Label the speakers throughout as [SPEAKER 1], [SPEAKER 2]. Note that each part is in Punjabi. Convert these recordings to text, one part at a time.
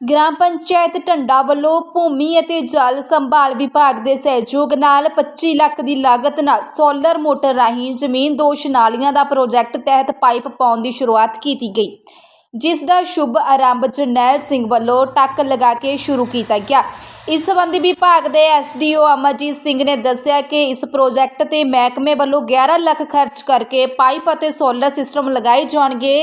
[SPEAKER 1] ਗ੍ਰਾਮ ਪੰਚਾਇਤ ਢੰਡਾ ਵੱਲੋਂ ਭੂਮੀ ਅਤੇ ਜਲ ਸੰਭਾਲ ਵਿਭਾਗ ਦੇ ਸਹਿਯੋਗ ਨਾਲ 25 ਲੱਖ ਦੀ ਲਾਗਤ ਨਾਲ ਸੋਲਰ ਮੋਟਰ ਰਾਹੀਂ ਜ਼ਮੀਨ ਦੋਸ਼ ਨਾਲੀਆਂ ਦਾ ਪ੍ਰੋਜੈਕਟ ਤਹਿਤ ਪਾਈਪ ਪਾਉਣ ਦੀ ਸ਼ੁਰੂਆਤ ਕੀਤੀ ਗਈ, ਜਿਸ ਦਾ ਸ਼ੁਭ ਆਰੰਭ ਜਰਨੈਲ ਸਿੰਘ ਵੱਲੋਂ ਟੱਕ ਲਗਾ ਕੇ ਸ਼ੁਰੂ ਕੀਤਾ ਗਿਆ। ਇਸ ਸੰਬੰਧੀ ਵਿਭਾਗ ਦੇ ਐਸਡੀਓ ਅਮਰਜੀਤ ਸਿੰਘ ਨੇ ਦੱਸਿਆ ਕਿ ਇਸ ਪ੍ਰੋਜੈਕਟ ਤੇ ਮਹਿਕਮੇ ਵੱਲੋਂ 11 ਲੱਖ ਖਰਚ ਕਰਕੇ ਪਾਈਪ ਅਤੇ ਸੋਲਰ ਸਿਸਟਮ ਲਗਾਏ ਜਾਣਗੇ।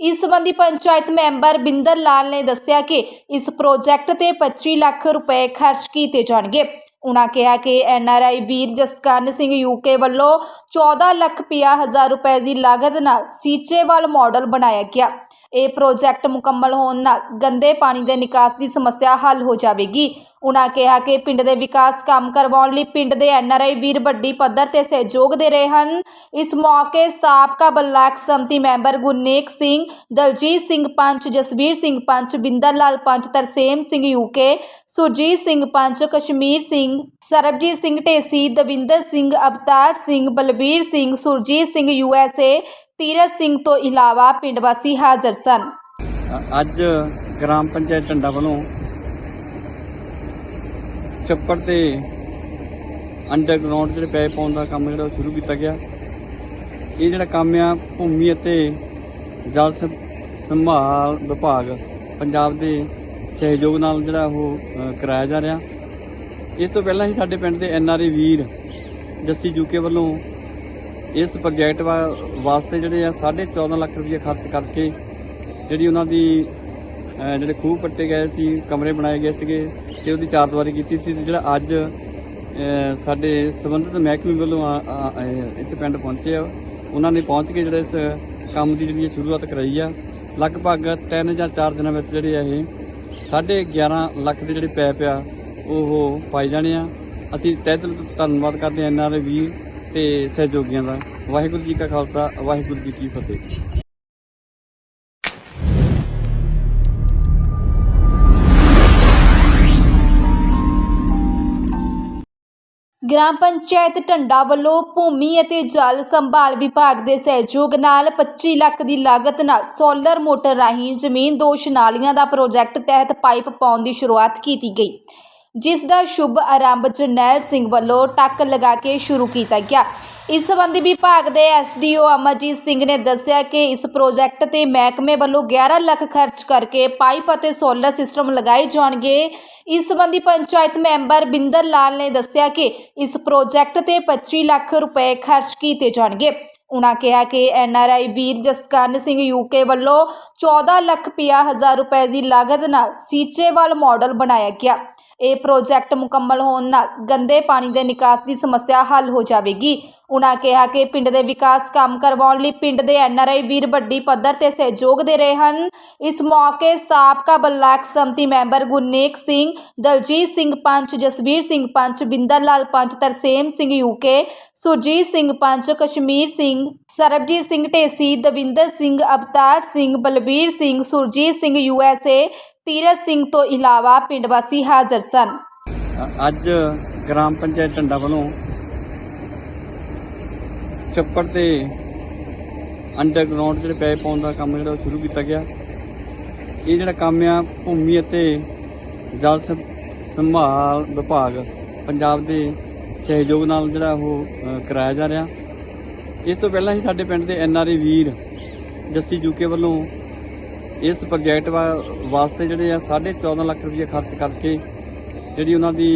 [SPEAKER 1] ਇਸ ਸੰਬੰਧੀ ਪੰਚਾਇਤ ਮੈਂਬਰ ਬਿੰਦਰ ਲਾਲ ਨੇ ਦੱਸਿਆ ਕਿ ਇਸ ਪ੍ਰੋਜੈਕਟ ਤੇ 25 ਲੱਖ ਰੁਪਏ ਖਰਚ ਕੀਤੇ ਜਾਣਗੇ। ਉਨ੍ਹਾਂ ਕਿਹਾ ਕਿ ਐਨਆਰਆਈ ਵੀਰ ਜਸਕਰਨ ਸਿੰਘ ਯੂਕੇ ਵੱਲੋਂ 14 ਲੱਖ ਪੰਜਾਹ ਹਜ਼ਾਰ ਰੁਪਏ ਦੀ ਲਾਗਤ ਨਾਲ ਸੀਚੇਵਾਲ ਮਾਡਲ ਬਣਾਇਆ ਗਿਆ। ਇਹ ਪ੍ਰੋਜੈਕਟ ਮੁਕੰਮਲ ਹੋਣ ਨਾਲ ਗੰਦੇ ਪਾਣੀ ਦੇ ਨਿਕਾਸ ਦੀ ਸਮੱਸਿਆ ਹੱਲ ਹੋ ਜਾਵੇਗੀ। ਉਨ੍ਹਾਂ ਕਿਹਾ ਕਿ ਪਿੰਡ ਦੇ ਵਿਕਾਸ ਕੰਮ ਕਰਵਾਉਣ ਲਈ ਪਿੰਡ ਦੇ ਐਨਆਰਆਈ ਵੀਰ ਵੱਡੀ ਪੱਧਰ ਤੇ ਸਹਿਯੋਗ ਦੇ ਰਹੇ ਹਨ। ਇਸ ਮੌਕੇ ਸਾਬਕਾ ਬਲਾਕ ਸੰਮਤੀ member Gurnek Singh, Daljit Singh panch, Jasvir Singh panch, Binder Lal panch, Tarsem Singh UK Surjit Singh panch, Kashmir Singh, Sarabjit Singh Dhesi, Davinder Singh, Avtar Singh, Balvir Singh, Surjit Singh USA Tirath Singh ਤੋਂ ਇਲਾਵਾ ਪਿੰਡ ਵਾਸੀ ਹਾਜ਼ਰ ਸਨ।
[SPEAKER 2] ਅੱਜ ਗ੍ਰਾਮ ਪੰਚਾਇਤ ਢੰਡਾ ਵੱਲੋਂ ਛੱਪੜ ਤੇ ਅੰਡਰਗਰਾਉਂਡ ਜਿਹੜੇ ਪੈ ਪਾਉਣ ਦਾ ਕੰਮ ਜਿਹੜਾ ਉਹ ਸ਼ੁਰੂ ਕੀਤਾ ਗਿਆ। ਇਹ ਜਿਹੜਾ ਕੰਮ ਆ, ਭੂਮੀ ਅਤੇ ਜਲ ਸੰਭਾਲ ਵਿਭਾਗ ਪੰਜਾਬ ਦੇ ਸਹਿਯੋਗ ਨਾਲ ਜਿਹੜਾ ਉਹ ਕਰਾਇਆ ਜਾ ਰਿਹਾ। ਇਸ ਤੋਂ ਪਹਿਲਾਂ ਹੀ ਸਾਡੇ ਪਿੰਡ ਦੇ ਐਨਆਰਏ ਵੀਰ ਜੱਸੀ ਜੂਕੇ ਵੱਲੋਂ ਇਸ ਪ੍ਰੋਜੈਕਟ ਵਾ- ਵਾਸਤੇ ਜਿਹੜੇ ਆ 14.5 ਲੱਖ ਰੁਪਏ ਖਰਚ ਕਰਕੇ ਜਿਹੜੀ ਉਹਨਾਂ ਦੀ ਜਿਹੜੇ ਖੂਹ ਪੱਟੇ ਗਏ ਸੀ, ਕਮਰੇ ਬਣਾਏ ਗਏ ਸੀਗੇ ਤੇ ਉਹਦੀ ਚਾਰਦਵਾਰੀ ਕੀਤੀ ਸੀ ਤੇ ਜਿਹੜਾ ਅੱਜ ਸਾਡੇ ਸੰਬੰਧਿਤ ਮਹਿਕਮੇ ਵੱਲੋਂ ਆ- ਇੱਥੇ ਪਿੰਡ ਪਹੁੰਚੇ ਆ। ਉਹਨਾਂ ਨੇ ਪਹੁੰਚ ਕੇ ਜਿਹੜਾ ਇਸ ਕੰਮ ਦੀ ਜਿਹੜੀ ਇਹ ਸ਼ੁਰੂਆਤ ਕਰਾਈ ਆ। ਲਗਭਗ 3 ਜਾਂ 4 ਦਿਨਾਂ ਵਿੱਚ ਜਿਹੜੇ ਆ ਇਹ 11.5 ਲੱਖ ਦੇ ਜਿਹੜੇ ਪੈਪ ਆ, ਉਹ ਪਾਈ ਜਾਣੇ ਆ। ਅਸੀਂ ਤਹਿ ਦਿਲ ਤੋਂ ਧੰਨਵਾਦ ਕਰਦੇ ਹਾਂ ਐਨਆਰਏ ਵੀਰ ਤੇ ਸਹਿਯੋਗੀਆਂ ਦਾ। ਵਾਹਿਗੁਰੂ ਜੀ ਕਾ ਖਾਲਸਾ, ਵਾਹਿਗੁਰੂ ਜੀ ਕੀ ਫਤਿਹ।
[SPEAKER 1] ਗ੍ਰਾਮ ਪੰਚਾਇਤ ਢੰਡਾ ਵੱਲੋਂ ਭੂਮੀ ਅਤੇ ਜਲ ਸੰਭਾਲ ਵਿਭਾਗ ਦੇ ਸਹਿਯੋਗ ਨਾਲ 25 ਲੱਖ ਦੀ ਲਾਗਤ ਨਾਲ ਸੋਲਰ ਮੋਟਰ ਰਾਹੀਂ ਜ਼ਮੀਨ ਦੋਸ਼ ਨਾਲੀਆਂ ਦਾ ਪ੍ਰੋਜੈਕਟ ਤਹਿਤ ਪਾਈਪ ਪਾਉਣ ਦੀ ਸ਼ੁਰੂਆਤ ਕੀਤੀ ਗਈ। ਜਿਸ ਦਾ ਸ਼ੁਭ ਆਰੰਭ ਜਰਨੈਲ ਸਿੰਘ ਵੱਲੋਂ ਟੱਕ ਲਗਾ ਕੇ ਸ਼ੁਰੂ ਕੀਤਾ ਗਿਆ। ਇਸ ਸੰਬੰਧੀ ਵਿਭਾਗ ਦੇ ਐਸਡੀਓ ਅਮਰਜੀਤ ਸਿੰਘ ਨੇ ਦੱਸਿਆ ਕਿ ਇਸ ਪ੍ਰੋਜੈਕਟ ਤੇ ਮਹਿਕਮੇ ਵੱਲੋਂ 11 ਲੱਖ ਖਰਚ ਕਰਕੇ ਪਾਈਪ ਅਤੇ ਸੋਲਰ ਸਿਸਟਮ ਲਗਾਏ ਜਾਣਗੇ। ਇਸ ਸੰਬੰਧੀ ਪੰਚਾਇਤ ਮੈਂਬਰ ਬਿੰਦਰ ਲਾਲ ਨੇ ਦੱਸਿਆ ਕਿ ਇਸ ਪ੍ਰੋਜੈਕਟ ਤੇ 25 ਲੱਖ ਰੁਪਏ ਖਰਚ ਕੀਤੇ ਜਾਣਗੇ। ਉਨ੍ਹਾਂ ਕਿਹਾ ਕਿ ਐਨਆਰਆਈ ਵੀਰ ਜਸਕਰਨ ਸਿੰਘ ਯੂਕੇ ਵੱਲੋਂ 14 ਲੱਖ ਪੰਜਾਹ ਹਜ਼ਾਰ ਰੁਪਏ ਦੀ ਲਾਗਤ ਨਾਲ ਸੀਚੇਵਾਲ ਮਾਡਲ ਬਣਾਇਆ ਗਿਆ। ਇਹ ਪ੍ਰੋਜੈਕਟ ਮੁਕੰਮਲ ਹੋਣ ਨਾਲ ਗੰਦੇ ਪਾਣੀ ਦੇ ਨਿਕਾਸ ਦੀ ਸਮੱਸਿਆ ਹੱਲ ਹੋ ਜਾਵੇਗੀ। ਉਨ੍ਹਾਂ ਕਿਹਾ ਕਿ ਪਿੰਡ ਦੇ ਵਿਕਾਸ ਕੰਮ ਕਰਵਾਉਣ ਲਈ ਪਿੰਡ ਦੇ ਐਨਆਰਆਈ ਵੀਰ ਵੱਡੀ ਪੱਧਰ ਤੇ ਸਹਿਯੋਗ ਦੇ ਰਹੇ ਹਨ। ਇਸ ਮੌਕੇ ਸਾਬਕਾ ਬਲਾਕ ਸੰਮਤੀ member Gurnek Singh, Daljit Singh panch, Jasvir Singh panch, Binder Lal panch, Tarsem Singh UK Surjit Singh panch, Kashmir Singh, Sarabjit Singh Dhesi, Davinder Singh, Avtar Singh, Balvir Singh, Surjit Singh USA Tirath Singh ਤੋਂ ਇਲਾਵਾ ਪਿੰਡ ਵਾਸੀ ਹਾਜ਼ਰ ਸਨ।
[SPEAKER 2] ਅੱਜ ਗ੍ਰਾਮ ਪੰਚਾਇਤ ਢੰਡਾ ਵੱਲੋਂ ਚੱਪੜ ਤੇ ਅੰਡਰਗਰਾਉਂਡ ਜਿਹੜੇ ਪੈ ਪਾਉਣ ਦਾ ਕੰਮ ਜਿਹੜਾ ਉਹ ਸ਼ੁਰੂ ਕੀਤਾ ਗਿਆ। ਇਹ ਜਿਹੜਾ ਕੰਮ ਆ, ਭੂਮੀ ਅਤੇ ਜਲ ਸੰਭਾਲ ਵਿਭਾਗ ਪੰਜਾਬ ਦੇ ਸਹਿਯੋਗ ਨਾਲ ਜਿਹੜਾ ਉਹ ਕਰਾਇਆ ਜਾ ਰਿਹਾ। ਇਸ ਤੋਂ ਪਹਿਲਾਂ ਹੀ ਸਾਡੇ ਪਿੰਡ ਦੇ ਐਨਆਰਏ ਵੀਰ ਜੱਸੀ ਜੂਕੇ ਵੱਲੋਂ ਇਸ ਪ੍ਰੋਜੈਕਟ ਵਾ- ਵਾਸਤੇ ਜਿਹੜੇ ਆ 14.5 ਲੱਖ ਰੁਪਏ ਖਰਚ ਕਰਕੇ ਜਿਹੜੀ ਉਹਨਾਂ ਦੀ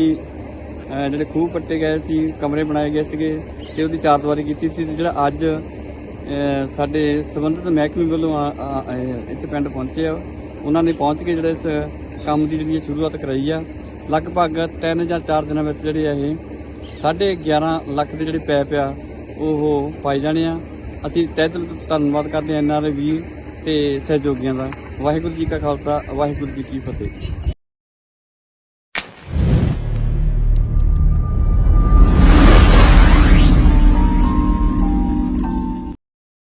[SPEAKER 2] ਜਿਹੜੇ ਖੂਹ ਪੱਟੇ ਗਏ ਸੀ, ਕਮਰੇ ਬਣਾਏ ਗਏ ਸੀਗੇ ਤੇ ਉਹਦੀ ਚਾਰ ਦੀਵਾਰੀ ਕੀਤੀ ਸੀ ਤੇ ਜਿਹੜਾ ਅੱਜ ਸਾਡੇ ਸੰਬੰਧਿਤ ਮਹਿਕਮੇ ਵੱਲੋਂ ਇੱਥੇ ਪਿੰਡ ਪਹੁੰਚੇ ਆ, ਉਹਨਾਂ ਨੇ ਪਹੁੰਚ ਕੇ ਜਿਹੜਾ ਇਸ ਕੰਮ ਦੀ ਜਿਹੜੀ ਇਹ ਸ਼ੁਰੂਆਤ ਕਰਾਈ ਆ। ਲਗਭਗ 3 ਜਾਂ 4 ਦਿਨਾਂ ਵਿੱਚ ਜਿਹੜੇ ਆ ਇਹ 11.5 ਲੱਖ ਦੇ ਜਿਹੜੇ ਪੈਪ ਆ, ਉਹ ਪਾਈ ਜਾਣੇ ਆ। ਅਸੀਂ ਤਹਿ ਦਿਲ ਧੰਨਵਾਦ ਕਰਦੇ ਹਾਂ ਐਨਆਰਏ ਵੀਰ ਤੇ ਸਹਿਯੋਗੀਆਂ ਦਾ। ਵਾਹਿਗੁਰੂ ਜੀ ਕਾ ਖਾਲਸਾ ਵਾਹਿਗੁਰੂ ਜੀ ਕੀ ਫਤਿਹ।